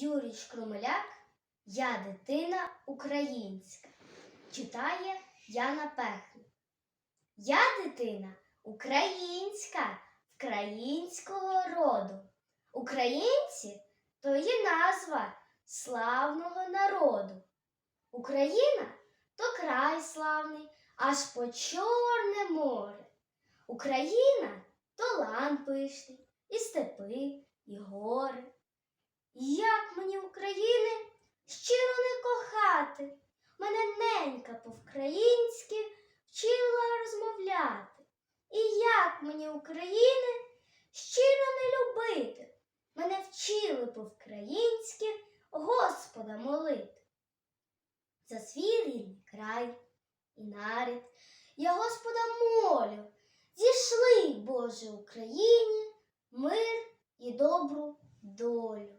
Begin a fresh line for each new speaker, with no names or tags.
Юрій Шкрумеляк Я дитина українська. Читає Яна Пехн. Я дитина українська, вкраїнського роду. Українці то є назва славного народу. Україна то край славний, аж по Чорне море. Україна то лан пишний, і степи, і гори. Як мені України щиро не кохати, мене ненька по-вкраїнськи вчила розмовляти. І як мені України щиро не любити, мене вчили по-вкраїнськи Господа молити. За свій рідний край і нарід я Господа молю, зійшли, Боже, Україні, мир і добру долю.